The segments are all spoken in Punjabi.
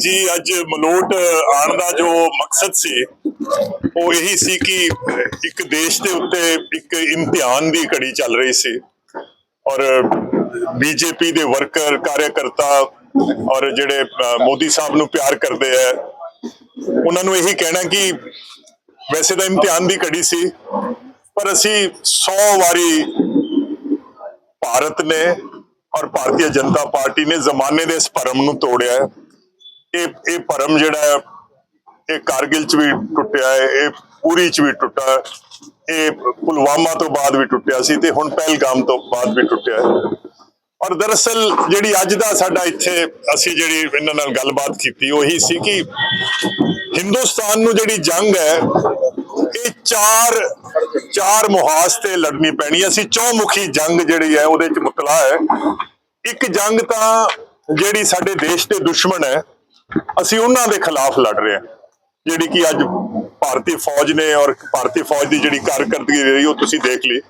ਜੀ, ਅੱਜ ਮਲੋਟ ਆਉਣ ਦਾ ਜੋ ਮਕਸਦ ਸੀ, ਉਹ ਇਹੀ ਸੀ ਕਿ ਇੱਕ ਦੇਸ਼ ਦੇ ਉੱਤੇ ਇੱਕ ਇਮਤਿਹਾਨ ਦੀ ਘੜੀ ਚੱਲ ਰਹੀ ਸੀ। ਔਰ ਬੀਜੇਪੀ ਦੇ ਵਰਕਰ, ਕਾਰਿਆਕਰਤਾ ਔਰ ਜਿਹੜੇ ਮੋਦੀ ਸਾਹਿਬ ਨੂੰ ਪਿਆਰ ਕਰਦੇ ਆ, ਉਹਨਾਂ ਨੂੰ ਇਹੀ ਕਹਿਣਾ ਕਿ ਵੈਸੇ ਤਾਂ ਇਮਤਿਹਾਨ ਦੀ ਘੜੀ ਸੀ, ਪਰ ਅਸੀਂ 100 ਵਾਰੀ ਭਾਰਤ ਨੇ ਔਰ ਭਾਰਤੀ ਜਨਤਾ ਪਾਰਟੀ ਨੇ ਜ਼ਮਾਨੇ ਦੇ ਇਸ ਭਰਮ ਨੂੰ ਤੋੜਿਆ। ਹੈ ਇਹ ਇਹ ਭਰਮ ਜਿਹੜਾ ਹੈ ਇਹ ਕਾਰਗਿਲ ਚ ਵੀ ਟੁੱਟਿਆ ਹੈ ਇਹ ਪੂਰੀ ਚ ਵੀ ਟੁੱਟਾ ਹੈ, ਇਹ ਪੁਲਵਾਮਾ ਤੋਂ ਬਾਅਦ ਵੀ ਟੁੱਟਿਆ ਸੀ ਤੇ ਹੁਣ ਪਹਿਲਗਾਮ ਤੋਂ ਬਾਅਦ ਵੀ ਟੁੱਟਿਆ ਹੈ। ਔਰ ਦਰਅਸਲ ਜਿਹੜੀ ਅੱਜ ਦਾ ਸਾਡਾ ਇੱਥੇ ਅਸੀਂ ਜਿਹੜੀ ਇਹਨਾਂ ਨਾਲ ਗੱਲਬਾਤ ਕੀਤੀ ਉਹੀ ਸੀ ਕਿ ਹਿੰਦੁਸਤਾਨ ਨੂੰ ਜਿਹੜੀ ਜੰਗ ਹੈ ਇਹ ਚਾਰ ਚਾਰ ਮੁਹਾਸ ਤੇ ਲੜਨੀ ਪੈਣੀ ਅਸੀਂ ਚੌਮੁਖੀ ਜੰਗ ਜਿਹੜੀ ਹੈ ਉਹਦੇ ਚ ਮੁਤਲਾ ਹੈ। ਇੱਕ ਜੰਗ ਤਾਂ ਜਿਹੜੀ ਸਾਡੇ ਦੇਸ਼ ਦੇ ਦੁਸ਼ਮਣ ਹੈ ਅਸੀਂ ਉਹਨਾਂ ਦੇ ਖਿਲਾਫ ਲੜ ਰਹੇ ਹਾਂ, ਜਿਹੜੀ ਕਿ ਅੱਜ ਭਾਰਤੀ ਫੌਜ ਨੇ ਔਰ ਭਾਰਤੀ ਫੌਜ ਦੀ ਜਿਹੜੀ ਕਾਰਕਰਦਗੀ ਰਹੀ, ਉਹ ਤੁਸੀਂ ਦੇਖ ਲਈ।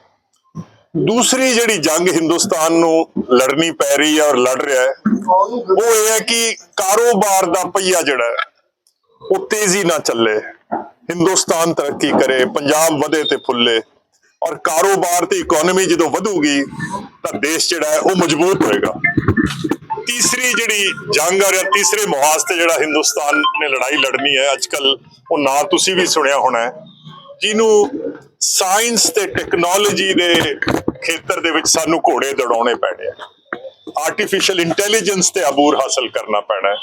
ਦੂਸਰੀ ਜਿਹੜੀ ਜੰਗ ਹਿੰਦੁਸਤਾਨ ਨੂੰ ਲੜਨੀ ਪੈ ਰਹੀ ਹੈ ਔਰ ਲੜ ਰਿਹਾ ਹੈ, ਉਹ ਇਹ ਹੈ ਕਿ ਕਾਰੋਬਾਰ ਦਾ ਪਹੀਆ ਜਿਹੜਾ ਹੈ, ਉਹ ਤੇਜ਼ੀ ਨਾਲ ਚੱਲੇ। ਹਿੰਦੁਸਤਾਨ ਤਰੱਕੀ ਕਰੇ, ਪੰਜਾਬ ਵਧੇ ਤੇ ਫੁੱਲੇ ਔਰ ਕਾਰੋਬਾਰ ਤੇ ਇਕਨੋਮੀ ਜਦੋਂ ਵਧੂਗੀ, ਤਾਂ ਦੇਸ਼ ਜਿਹੜਾ ਹੈ ਉਹ ਮਜ਼ਬੂਤ ਹੋਏਗਾ। ਤੀਸਰੀ ਜਿਹੜੀ ਜੰਗ ਆ ਰਿਹਾ, ਤੀਸਰੇ ਮੁਹਾਜ਼ ਤੇ ਜਿਹੜਾ ਹਿੰਦੁਸਤਾਨ ਨੇ ਲੜਾਈ ਲੜਨੀ ਹੈ ਅੱਜ ਅੱਜਕੱਲ ਉਹ ਨਾਂ ਤੁਸੀਂ ਵੀ ਸੁਣਿਆ ਹੋਣਾ ਹੈ, ਜਿਹਨੂੰ ਸਾਇੰਸ ਤੇ ਟੈਕਨੋਲੋਜੀ ਦੇ ਖੇਤਰ ਦੇ ਵਿੱਚ ਸਾਨੂੰ ਘੋੜੇ ਦੜਾਉਣੇ ਪੈਣੇ ਆ। ਆਰਟੀਫੀਸ਼ੀਅਲ ਇੰਟੈਲੀਜੈਂਸ ਤੇ ਅਬੂਰ ਹਾਸਲ ਕਰਨਾ ਪੈਣਾ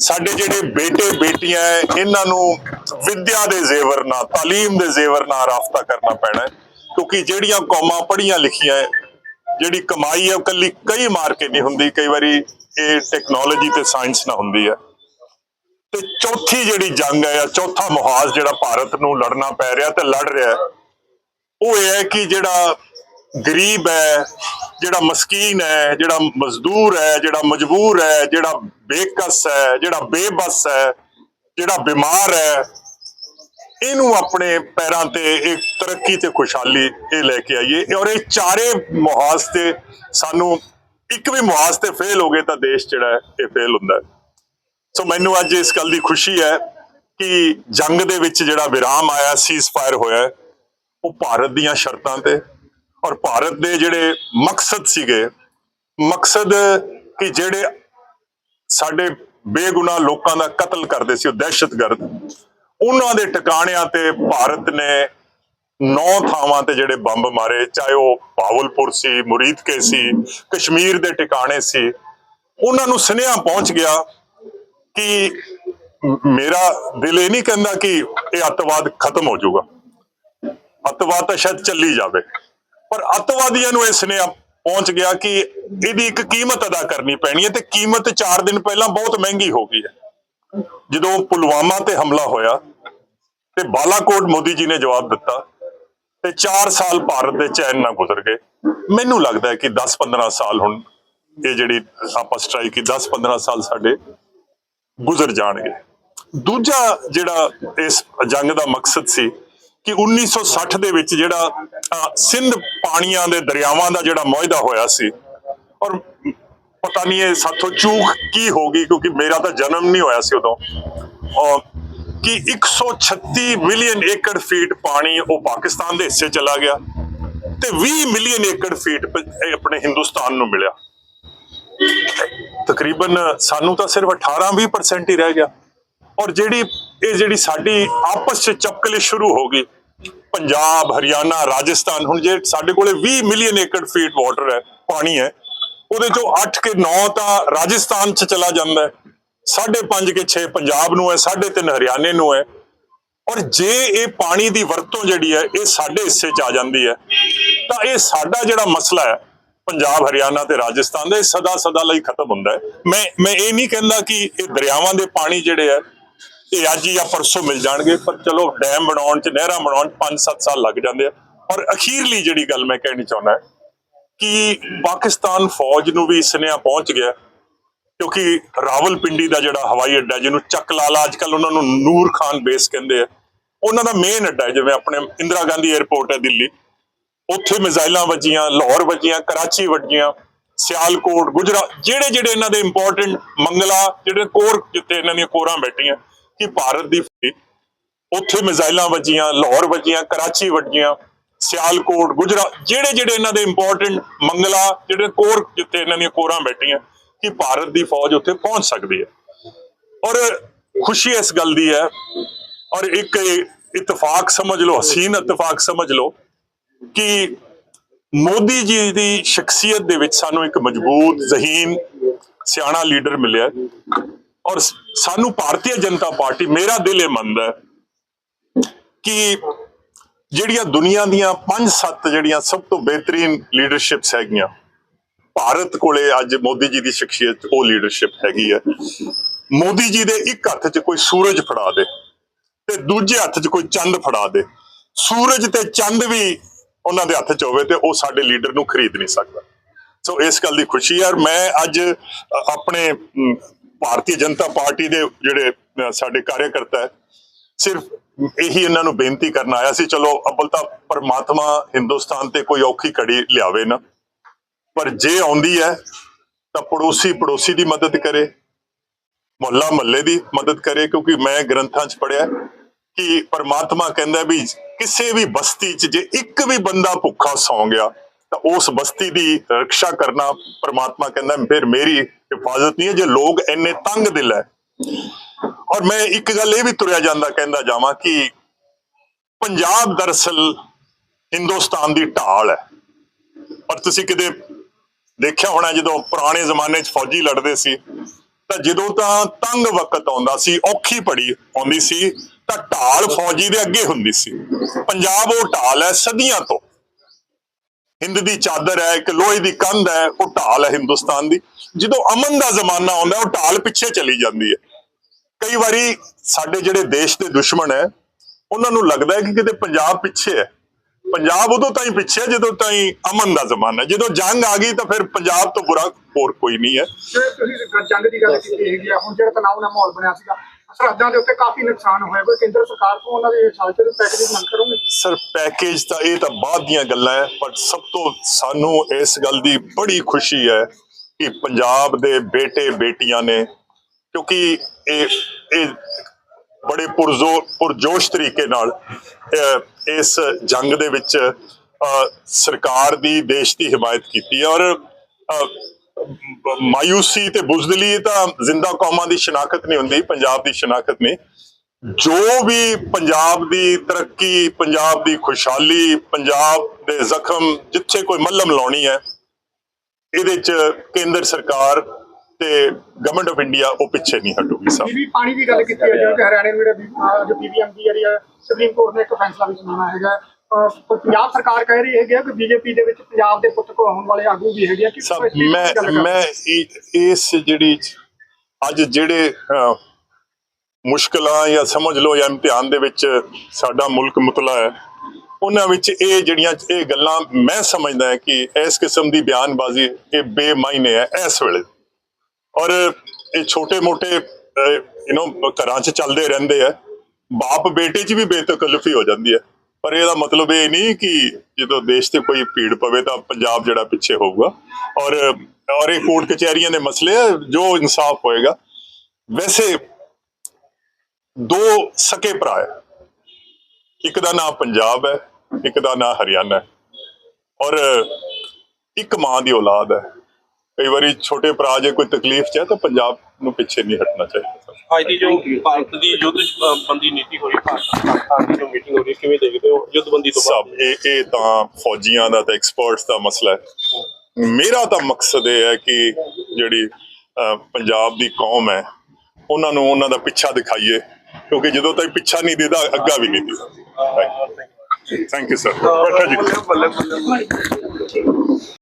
ਸਾਡੇ ਜਿਹੜੇ ਬੇਟੇ ਬੇਟੀਆਂ ਹੈ, ਇਹਨਾਂ ਨੂੰ ਵਿੱਦਿਆ ਦੇ ਜ਼ੇਵਰ ਨਾਲ, ਤਾਲੀਮ ਦੇ ਜ਼ੇਵਰ ਨਾਲ ਰਾਫਤਾ ਕਰਨਾ ਪੈਣਾ ਕਿਉਂਕਿ ਜਿਹੜੀਆਂ ਕੌਮਾਂ ਪੜ੍ਹੀਆਂ ਲਿਖੀਆਂ ਜਿਹੜੀ ਕਮਾਈ ਹੈ ਉਹ ਕੱਲੀ ਕਈ ਮਾਰ ਕੇ ਨਹੀਂ ਹੁੰਦੀ, ਕਈ ਵਾਰੀ ਇਹ ਟੈਕਨੋਲੋਜੀ ਤੇ ਸਾਇੰਸ ਨਾਲ ਹੁੰਦੀ ਹੈ। ਤੇ ਚੌਥੀ ਜਿਹੜੀ ਜੰਗ ਹੈ ਜਾਂ ਚੌਥਾ ਮੁਹਾਜ਼ ਜਿਹੜਾ ਭਾਰਤ ਨੂੰ ਲੜਨਾ ਪੈ ਰਿਹਾ ਤੇ ਲੜ ਰਿਹਾ ਉਹ ਇਹ ਹੈ ਕਿ ਜਿਹੜਾ ਗਰੀਬ ਹੈ, ਜਿਹੜਾ ਮਸਕੀਨ ਹੈ, ਜਿਹੜਾ ਮਜ਼ਦੂਰ ਹੈ, ਜਿਹੜਾ ਮਜਬੂਰ ਹੈ, ਜਿਹੜਾ ਬੇਕਸ ਹੈ, ਜਿਹੜਾ ਬੇਬਸ ਹੈ, ਜਿਹੜਾ ਬਿਮਾਰ ਹੈ ਇਹਨੂੰ ਆਪਣੇ ਪੈਰਾਂ ਤੇ ਇੱਕ ਤਰੱਕੀ ਤੇ ਖੁਸ਼ਹਾਲੀ ਇਹ ਲੈ ਕੇ ਆਈਏ। ਔਰ ਇਹ ਚਾਰੇ ਮੁਹਾਜ਼ ਤੇ ਸਾਨੂੰ ਇੱਕ ਵੀ ਮੁਹਾਜ਼ ਤੇ ਫੇਲ ਹੋ ਗਏ ਤਾਂ ਦੇਸ਼ ਜਿਹੜਾ ਹੈ, ਇਹ ਫੇਲ ਹੁੰਦਾ ਹੈ। ਸੋ ਮੈਨੂੰ ਅੱਜ ਇਸ ਗੱਲ ਦੀ ਖੁਸ਼ੀ ਹੈ ਕਿ ਜੰਗ ਦੇ ਵਿੱਚ ਜਿਹੜਾ ਵਿਰਾਮ ਆਇਆ ਸੀਜ਼ ਫਾਇਰ ਹੋਇਆ ਉਹ ਭਾਰਤ ਦੀਆਂ ਸ਼ਰਤਾਂ ਤੇ ਔਰ ਭਾਰਤ ਦੇ ਜਿਹੜੇ ਮਕਸਦ ਸੀਗੇ, ਮਕਸਦ ਕਿ ਜਿਹੜੇ ਸਾਡੇ ਬੇਗੁਨਾਹ ਲੋਕਾਂ ਦਾ ਕਤਲ ਕਰਦੇ ਸੀ, ਉਹ ਦਹਿਸ਼ਤਗਰਦ ਉਹਨਾਂ ਦੇ ਟਿਕਾਣਿਆਂ ਤੇ ਭਾਰਤ ਨੇ ਨੌ ਥਾਵਾਂ ਤੇ ਜਿਹੜੇ ਬੰਬ ਮਾਰੇ, ਚਾਹੇ ਉਹ ਪਾਵਲਪੁਰ ਸੀ ਮੁਰੀਦਕੇ ਸੀ, ਕਸ਼ਮੀਰ ਦੇ ਟਿਕਾਣੇ ਸੀ, ਉਹਨਾਂ ਨੂੰ ਸੁਨੇਹਾ ਪਹੁੰਚ ਗਿਆ ਕਿ ਮੇਰਾ ਦਿਲ ਇਹ ਨਹੀਂ ਕਹਿੰਦਾ ਕਿ ਇਹ ਅੱਤਵਾਦ ਖਤਮ ਹੋ ਜਾਊਗਾ। ਅੱਤਵਾਦ ਤਾਂ ਸ਼ਾਇਦ ਚੱਲੀ ਜਾਵੇ। ਪਰ ਅੱਤਵਾਦੀਆਂ ਨੂੰ ਇਹ ਸੁਨੇਹਾ ਪਹੁੰਚ ਗਿਆ ਕਿ ਇਹਦੀ ਇੱਕ ਕੀਮਤ ਅਦਾ ਕਰਨੀ ਪੈਣੀ ਹੈ ਤੇ ਕੀਮਤ 4 ਦਿਨ ਪਹਿਲਾਂ ਬਹੁਤ ਮਹਿੰਗੀ ਹੋ ਗਈ ਹੈ। ਜਦੋਂ ਪੁਲਵਾਮਾ ਤੇ ਹਮਲਾ ਹੋਇਆ ਤੇ ਬਾਲਾਕੋਟ ਮੋਦੀ ਜੀ ਨੇ ਜਵਾਬ ਦਿੱਤਾ ਤੇ 4 ਸਾਲ ਭਾਰਤ ਦੇ ਚੈਨ ਨਾਲ ਗੁਜ਼ਰ ਗਏ। ਮੈਨੂੰ ਲੱਗਦਾ ਹੈ ਕਿ 10-15 ਸਾਲ ਹੁਣ ਇਹ ਜਿਹੜੀ ਆਪਾਂ ਸਟ੍ਰਾਈਕ ਕੀ 10-15 ਸਾਲ ਸਾਡੇ ਗੁਜ਼ਰ ਜਾਣਗੇ। ਦੂਜਾ ਜਿਹੜਾ ਇਸ ਜੰਗ ਦਾ ਮਕਸਦ ਸੀ ਕਿ 1960 ਦੇ ਵਿੱਚ ਜਿਹੜਾ ਸਿੰਧ ਪਾਣੀਆਂ ਦੇ ਦਰਿਆਵਾਂ ਦਾ ਜਿਹੜਾ ਮੁਆਇਦਾ ਹੋਇਆ ਸੀ ਔਰ ਪਤਾ ਨਹੀਂ ਇਹ ਸਾਥੋਂ ਚੂਕ ਕੀ ਹੋ ਗਈ ਕਿਉਂਕਿ ਮੇਰਾ ਤਾਂ ਜਨਮ ਨਹੀਂ ਹੋਇਆ ਸੀ ਉਦੋਂ। ਔਰ ਕਿ 136 ਮਿਲੀਅਨ ਏਕੜ ਫੀਟ ਪਾਣੀ ਉਹ ਪਾਕਿਸਤਾਨ ਦੇ ਹਿੱਸੇ ਚਲਾ ਗਿਆ ਤੇ 20 ਮਿਲੀਅਨ ਏਕੜ ਫੀਟ ਆਪਣੇ ਹਿੰਦੁਸਤਾਨ ਨੂੰ ਮਿਲਿਆ। ਤਕਰੀਬਨ ਸਾਨੂੰ ਤਾਂ ਸਿਰਫ 18-20% ਹੀ ਰਹਿ ਗਿਆ। ਔਰ ਜਿਹੜੀ, ਇਹ ਜਿਹੜੀ ਸਾਡੀ ਆਪਸ ਚ ਚਪਕਲੇ ਸ਼ੁਰੂ ਹੋ ਗਈ, ਪੰਜਾਬ, ਹਰਿਆਣਾ, ਰਾਜਸਥਾਨ, ਹੁਣ ਜੇ ਸਾਡੇ ਕੋਲੇ 20 ਮਿਲੀਅਨ ਏਕੜ ਫੀਟ ਵਾਟਰ ਹੈ, ਪਾਣੀ ਹੈ, ਉਹਦੇ ਚੋਂ 8 ਕੇ 9 ਤਾਂ ਰਾਜਸਥਾਨ ਚ ਚਲਾ ਜਾਂਦਾ ਹੈ। 5.5 ਕੇ 6 ਪੰਜਾਬ ਨੂੰ ਹੈ 3.5 ਹਰਿਆਣੇ ਨੂੰ ਹੈ। ਔਰ ਜੇ ਇਹ ਪਾਣੀ ਦੀ ਵਰਤੋਂ ਜਿਹੜੀ ਹੈ, ਇਹ ਸਾਡੇ ਹਿੱਸੇ ਚ ਆ ਜਾਂਦੀ ਹੈ, ਤਾਂ ਇਹ ਸਾਡਾ ਜਿਹੜਾ ਮਸਲਾ ਹੈ, ਪੰਜਾਬ, ਹਰਿਆਣਾ ਤੇ ਰਾਜਸਥਾਨ ਦਾ, ਇਹ ਸਦਾ ਸਦਾ ਲਈ ਖਤਮ ਹੁੰਦਾ ਹੈ। ਮੈਂ ਮੈਂ ਇਹ ਨਹੀਂ ਕਹਿੰਦਾ ਕਿ ਇਹ ਦਰਿਆਵਾਂ ਦੇ ਪਾਣੀ ਜਿਹੜੇ ਹੈ, ਇਹ ਅੱਜ ਹੀ ਜਾਂ ਪਰਸੋਂ ਮਿਲ ਜਾਣਗੇ, ਪਰ ਚਲੋ ਡੈਮ ਬਣਾਉਣ ਚ, ਨਹਿਰਾਂ ਬਣਾਉਣ ਚ 5-7 ਸਾਲ ਲੱਗ ਜਾਂਦੇ ਆ। ਔਰ ਅਖੀਰਲੀ ਜਿਹੜੀ ਗੱਲ ਮੈਂ ਕਹਿਣੀ ਚਾਹੁੰਦਾ ਕਿ ਪਾਕਿਸਤਾਨ ਫੌਜ ਨੂੰ ਵੀ ਸੁਨੇਹਾ ਪਹੁੰਚ ਗਿਆ। ਕਿਉਂਕਿ ਰਾਵਲਪਿੰਡੀ ਦਾ ਜਿਹੜਾ ਹਵਾਈ ਅੱਡਾ ਜਿਹਨੂੰ ਚੱਕ ਲਾਲਾ ਅੱਜ ਕੱਲ ਉਹਨਾਂ ਨੂੰ ਨੂਰ ਖਾਨ ਬੇਸ ਕਹਿੰਦੇ ਆ, ਉਹਨਾਂ ਦਾ ਮੇਨ ਅੱਡਾ ਜਿਵੇਂ ਆਪਣੇ ਇੰਦਰਾ ਗਾਂਧੀ 에ਅਰਪੋਰਟ ਹੈ ਦਿੱਲੀ। ਉੱਥੇ ਮਿਜ਼ਾਈਲਾਂ ਵੱਜੀਆਂ, ਲਾਹੌਰ ਵੱਜੀਆਂ, ਕਰਾਚੀ ਵੱਜੀਆਂ, ਸਿਆਲਕੋਟ ਗੁਜਰਾਤ ਜਿਹੜੇ ਜਿਹੜੇ ਇਹਨਾਂ ਦੇ ਇੰਪੋਰਟੈਂਟ ਮੰਗਲਾ, ਜਿਹੜੇ ਕੋਰ ਜਿੱਥੇ ਇਹਨਾਂ ਦੀਆਂ ਕੋਰਾਂ ਬੈਠੀਆਂ, ਕਿ ਭਾਰਤ ਦੀ ਉੱਥੇ ਮਿਜ਼ਾਈਲਾਂ ਵੱਜੀਆਂ, ਲਾਹੌਰ ਵੱਜੀਆਂ, ਕਰਾਚੀ ਵੱਜੀਆਂ, ਸਿਆਲਕੋਟ ਗੁਜਰਾਤ ਜਿਹੜੇ ਜਿਹੜੇ ਇਹਨਾਂ ਦੇ ਇੰਪੋਰਟੈਂਟ ਮੰਗਲਾ, ਜਿਹੜੇ ਕੋਰ ਜਿੱਥੇ ਇਹਨਾਂ ਦੀਆਂ ਕੋਰਾਂ ਬੈਠੀਆਂ ਕਿ ਭਾਰਤ ਦੀ ਫੌਜ ਉੱਥੇ ਪਹੁੰਚ ਸਕਦੀ ਹੈ। ਔਰ ਖੁਸ਼ੀ ਇਸ ਗੱਲ ਦੀ ਹੈ, ਔਰ ਇੱਕ ਇਤਫਾਕ ਸਮਝ ਲਓ, ਹਸੀਨ ਇਤਫਾਕ ਸਮਝ ਲਓ, ਕਿ ਮੋਦੀ ਜੀ ਦੀ ਸ਼ਖਸੀਅਤ ਦੇ ਵਿੱਚ ਸਾਨੂੰ ਇੱਕ ਮਜ਼ਬੂਤ, ਜ਼ਹੀਨ, ਸਿਆਣਾ ਲੀਡਰ ਮਿਲਿਆ ਔਰ ਸਾਨੂੰ ਭਾਰਤੀ ਜਨਤਾ ਪਾਰਟੀ ਮੇਰਾ ਦਿਲ ਇਹ ਮੰਨਦਾ ਹੈ ਕਿ ਜਿਹੜੀਆਂ ਦੁਨੀਆ ਦੀਆਂ 5-7 ਜਿਹੜੀਆਂ ਸਭ ਤੋਂ ਬਿਹਤਰੀਨ ਲੀਡਰਸ਼ਿਪਸ ਹੈਗੀਆਂ ਭਾਰਤ ਕੋਲੇ ਅੱਜ ਮੋਦੀ ਜੀ ਦੀ ਸ਼ਖਸੀਅਤ, ਉਹ ਲੀਡਰਸ਼ਿਪ ਹੈਗੀ ਹੈ ਮੋਦੀ ਜੀ ਦੇ ਇੱਕ ਹੱਥ 'ਚ ਕੋਈ ਸੂਰਜ ਫੜਾ ਦੇ ਤੇ ਦੂਜੇ ਹੱਥ 'ਚ ਕੋਈ ਚੰਦ ਫੜਾ ਦੇ। ਸੂਰਜ ਤੇ ਚੰਦ ਵੀ ਉਹਨਾਂ ਦੇ ਹੱਥ 'ਚ ਹੋਵੇ ਤੇ ਉਹ ਸਾਡੇ ਲੀਡਰ ਨੂੰ ਖਰੀਦ ਨਹੀਂ ਸਕਦਾ। ਸੋ ਇਸ ਗੱਲ ਦੀ ਖੁਸ਼ੀ ਹੈ ਔਰ ਮੈਂ ਅੱਜ ਆਪਣੇ ਭਾਰਤੀ ਜਨਤਾ ਪਾਰਟੀ ਦੇ ਜਿਹੜੇ ਸਾਡੇ ਕਾਰਜਕਰਤਾ ਹੈ, ਸਿਰਫ ਇਹੀ ਇਹਨਾਂ ਨੂੰ ਬੇਨਤੀ ਕਰਨ ਆਇਆ ਸੀ, ਚਲੋ ਅਬਲ ਤਾਂ ਪਰਮਾਤਮਾ ਹਿੰਦੁਸਤਾਨ ਤੇ ਕੋਈ ਔਖੀ ਘੜੀ ਲਿਆਵੇ ਨਾ। ਪਰ ਜੇ ਆਉਂਦੀ ਹੈ, ਤਾਂ ਪੜੋਸੀ ਪੜੋਸੀ ਦੀ ਮਦਦ ਕਰੇ, ਮੁਹੱਲਾ ਮਹੱਲੇ ਦੀ ਮਦਦ ਕਰੇ, ਕਿਉਂਕਿ ਮੈਂ ਗ੍ਰੰਥਾਂ 'ਚ ਪੜਿਆ ਕਿ ਪਰਮਾਤਮਾ ਕਹਿੰਦਾ ਵੀ ਕਿਸੇ ਵੀ ਬਸਤੀ 'ਚ ਜੇ ਇੱਕ ਵੀ ਬੰਦਾ ਭੁੱਖਾ ਸੌਂ ਗਿਆ, ਤਾਂ ਉਸ ਬਸਤੀ ਦੀ ਰੱਖਿਆ ਕਰਨਾ ਪਰਮਾਤਮਾ ਕਹਿੰਦਾ ਫਿਰ ਮੇਰੀ ਹਿਫਾਜ਼ਤ ਨਹੀਂ ਹੈ, ਜੇ ਲੋਕ ਇੰਨੇ ਤੰਗ ਦਿਲ ਹੈ। ਔਰ ਮੈਂ ਇੱਕ ਗੱਲ ਇਹ ਵੀ ਤੁਰਿਆ ਜਾਂਦਾ ਕਹਿੰਦਾ ਜਾਵਾਂ ਕਿ ਪੰਜਾਬ ਦਰਅਸਲ ਹਿੰਦੁਸਤਾਨ ਦੀ ਢਾਲ ਹੈ। ਪਰ ਤੁਸੀਂ ਕਿਤੇ ਦੇਖਿਆ ਹੋਣਾ ਜਦੋਂ ਪੁਰਾਣੇ ਜ਼ਮਾਨੇ 'ਚ ਫੌਜੀ ਲੜਦੇ ਸੀ, ਤਾਂ ਜਦੋਂ ਤਾਂ ਤੰਗ ਵਕਤ ਆਉਂਦਾ ਸੀ, ਔਖੀ ਪੜੀ ਆਉਂਦੀ ਸੀ, ਤਾਂ ਢਾਲ ਫੌਜੀ ਦੇ ਅੱਗੇ ਹੁੰਦੀ ਸੀ। ਪੰਜਾਬ ਉਹ ਢਾਲ ਹੈ ਸਦੀਆਂ ਤੋਂ। ਹਿੰਦ ਦੀ ਚਾਦਰ ਹੈ, ਇੱਕ ਲੋਹੇ ਦੀ ਕੰਧ ਹੈ, ਉਹ ਢਾਲ ਹੈ ਹਿੰਦੁਸਤਾਨ ਦੀ। ਜਦੋਂ ਅਮਨ ਦਾ ਜ਼ਮਾਨਾ ਆਉਂਦਾ ਉਹ ਢਾਲ ਪਿੱਛੇ ਚਲੀ ਜਾਂਦੀ ਹੈ। ਕਈ ਵਾਰੀ ਸਾਡੇ ਜਿਹੜੇ ਦੇਸ਼ ਦੇ ਦੁਸ਼ਮਣ ਹੈ, ਉਹਨਾਂ ਨੂੰ ਲੱਗਦਾ ਹੈ ਕਿ ਕਿਤੇ ਪੰਜਾਬ ਪਿੱਛੇ ਹੈ। ਪੰਜਾਬ ਉਦੋਂ ਤਾਈਂ ਪਿੱਛੇ ਜਦੋਂ ਤਾਈਂ ਅਮਨ ਦਾ ਜ਼ਮਾਨਾ ਜਦੋਂ ਜੰਗ ਆ ਗਈ ਤਾਂ ਫਿਰ ਪੰਜਾਬ ਤੋਂ ਬੁਰਾ ਹੋਰ ਕੋਈ ਨਹੀਂ ਹੈ। ਜੇ ਤੁਸੀਂ ਜੰਗ ਦੀ ਗੱਲ ਕੀਤੀ ਹੈਗੀ ਆ ਹੁਣ ਜਿਹੜਾ ਤਣਾਅ ਦਾ ਮਾਹੌਲ ਬਣਿਆ ਸੀਗਾ ਸਰਹੱਦਾਂ ਦੇ ਉੱਤੇ ਕਾਫੀ ਨੁਕਸਾਨ ਹੋਇਆ ਕੋਈ ਕੇਂਦਰ ਸਰਕਾਰ ਤੋਂ ਉਹਨਾਂ ਦੇ ਸਾਲਤੇ ਦੇ ਪੈਕੇਜ ਦੀ ਮੰਗ ਕਰੋਗੇ? ਸਰ ਪੈਕੇਜ ਤਾਂ ਇਹ ਤਾਂ ਬਾਅਦ ਦੀਆਂ ਗੱਲਾਂ ਹੈ ਪਰ ਸਭ ਤੋਂ ਸਾਨੂੰ ਇਸ ਗੱਲ ਦੀ ਬੜੀ ਖੁਸ਼ੀ ਹੈ ਕਿ ਪੰਜਾਬ ਦੇ ਬੇਟੇ ਬੇਟੀਆਂ ਨੇ ਕਿਉਂਕਿ ਇਹ ਇਹ ਬੜੇ ਪੁਰਜ਼ੋ ਪੁਰਜੋਸ਼ ਤਰੀਕੇ ਨਾਲ ਇਸ ਜੰਗ ਦੇ ਵਿੱਚ ਅਹ, ਸਰਕਾਰ ਦੀ ਦੇਸ਼ ਦੀ ਹਮਾਇਤ ਕੀਤੀ ਹੈ ਔਰ ਅਹ, ਮਾਯੂਸੀ ਤੇ ਬੁਜ਼ਦਲੀ ਤਾਂ ਜ਼ਿੰਦਾ ਕੌਮਾਂ ਦੀ ਸ਼ਨਾਖਤ ਨਹੀਂ ਹੁੰਦੀ ਪੰਜਾਬ ਦੀ ਸ਼ਨਾਖਤ ਨਹੀਂ। ਜੋ ਵੀ ਪੰਜਾਬ ਦੀ ਤਰੱਕੀ ਪੰਜਾਬ ਦੀ ਖੁਸ਼ਹਾਲੀ ਪੰਜਾਬ ਦੇ ਜ਼ਖਮ ਜਿੱਥੇ ਕੋਈ ਮੱਲਮ ਲਾਉਣੀ ਹੈ ਇਹਦੇ ਚ ਕੇਂਦਰ ਸਰਕਾਰ ਤੇ ਗਵਰਨਮੈਂਟ ਆਫ ਇੰਡੀਆ ਉਹ ਪਿੱਛੇ ਨਹੀਂ ਹਟੂਗੀ ਸਾਹਿਬ ਬੀਬੀ ਪਾਣੀ ਦੀ ਗੱਲ ਕੀਤੀ ਹੈ ਜਿਵੇਂ ਕਿ ਹਰਿਆਣੇ ਨੂੰ ਜਿਹੜਾ ਜੋ ਬੀਬੀਐਮ ਦੀ ਜਿਹੜੀ ਹੈ ਸੁਪਰੀਮ ਕੋਰਟ ਨੇ ਇੱਕ ਫੈਸਲਾ ਵੀ ਸੁਣਾਉਣਾ ਹੈਗਾ। ਪੰਜਾਬ ਸਰਕਾਰ ਕਹਿ ਰਹੀ ਹੈਗੀ ਕਿ ਬੀਜੇਪੀ ਦੇ ਵਿੱਚ ਪੰਜਾਬ ਦੇ ਪੁੱਤ ਕਹਾਉਣ ਵਾਲੇ ਆਗੂ ਵੀ ਹੈਗੇ ਕਿ ਦੀ ਮੈਂ ਮੈਂ ਇਸ ਜਿਹੜੀ ਅੱਜ ਜਿਹੜੇ ਮੁਸ਼ਕਲਾਂ ਜਾਂ ਸਮਝ ਲਓ ਜਾਂ ਇਮਤਿਹਾਨ ਦੇ ਵਿੱਚ ਸਾਡਾ ਮੁਲਕ ਮੁਤਲਾ ਹੈ ਉਹਨਾਂ ਵਿੱਚ ਇਹ ਜਿਹੜੀਆਂ ਇਹ ਗੱਲਾਂ ਮੈਂ ਸਮਝਦਾ ਕਿ ਇਸ ਕਿਸਮ ਦੀ ਬਿਆਨਬਾਜ਼ੀ ਇਹ ਬੇਮਾਇਨੇ ਹੈ ਇਸ ਵੇਲੇ। ਔਰ ਇਹ ਛੋਟੇ ਮੋਟੇ ਯੂ نو ਘਰਾਂ 'ਚ ਚੱਲਦੇ ਰਹਿੰਦੇ ਆ। ਬਾਪ ਬੇਟੇ 'ਚ ਵੀ ਬੇਤਕਲਫੀ ਹੋ ਜਾਂਦੀ ਹੈ ਪਰ ਇਹਦਾ ਮਤਲਬ ਇਹ ਨਹੀਂ ਕਿ ਜਦੋਂ ਦੇਸ਼ ਤੇ ਕੋਈ ਭੀੜ ਪਵੇ ਤਾਂ ਪੰਜਾਬ ਜਿਹੜਾ ਪਿੱਛੇ ਹੋਊਗਾ। ਔਰ ਔਰ ਇਹ ਕੋਰਟ ਕਚਹਿਰੀਆਂ ਦੇ ਮਸਲੇ ਆ, ਜੋ ਇਨਸਾਫ ਹੋਏਗਾ। ਵੈਸੇ ਦੋ ਸਕੇ ਭਰਾ ਹੈ। ਇੱਕ ਦਾ ਨਾਮ ਪੰਜਾਬ ਹੈ, ਇੱਕ ਦਾ ਨਾਮ ਹਰਿਆਣਾ ਹੈ। ਔਰ, ਇੱਕ ਮਾਂ ਦੀ ਔਲਾਦ ਹੈ। ਕਈ ਵਾਰੀ ਛੋਟੇ ਭਰਾ ਜੇ ਕੋਈ ਤਕਲੀਫ ਚ ਹੈ ਤਾਂ ਪੰਜਾਬ ਨੂੰ ਪਿੱਛੇ ਨਹੀਂ ਹਟਣਾ ਚਾਹੀਦਾ। ਅੱਜ ਦੀ ਜੋ ਭਾਰਤ ਦੀ ਯੁੱਧ ਬੰਦੀ ਨੀਤੀ ਹੋਈ ਭਾਰਤ ਪਾਕਿਸਤਾਨ ਦੀ ਜੋ ਮੀਟਿੰਗ ਹੋ ਰਹੀ ਕਿਵੇਂ ਦੇਖਦੇ ਹੋ ਯੁੱਧਬੰਦੀ ਤੋਂ ਬਾਅਦ? ਸਭ ਇਹ ਇਹ ਤਾਂ ਫੌਜੀਆਂ ਦਾ ਤੇ ਐਕਸਪਰਟਸ ਦਾ ਮਸਲਾ ਹੈ। ਮੇਰਾ ਤਾਂ ਮਕਸਦ ਇਹ ਹੈ ਕਿ ਜਿਹੜੀ ਪੰਜਾਬ ਦੀ ਕੌਮ ਹੈ ਉਹਨਾਂ ਨੂੰ ਉਹਨਾਂ ਦਾ ਪਿੱਛਾ ਦਿਖਾਈਏ ਕਿਉਂਕਿ ਜਦੋਂ ਤੱਕ ਪਿੱਛਾ ਨਹੀਂ ਦੇਦਾ ਅੱਗਾ ਵੀ ਨਹੀਂ ਦੇਦਾ। ਥੈਂਕ ਯੂ ਸਰ ਬੈਠੋ ਜੀ।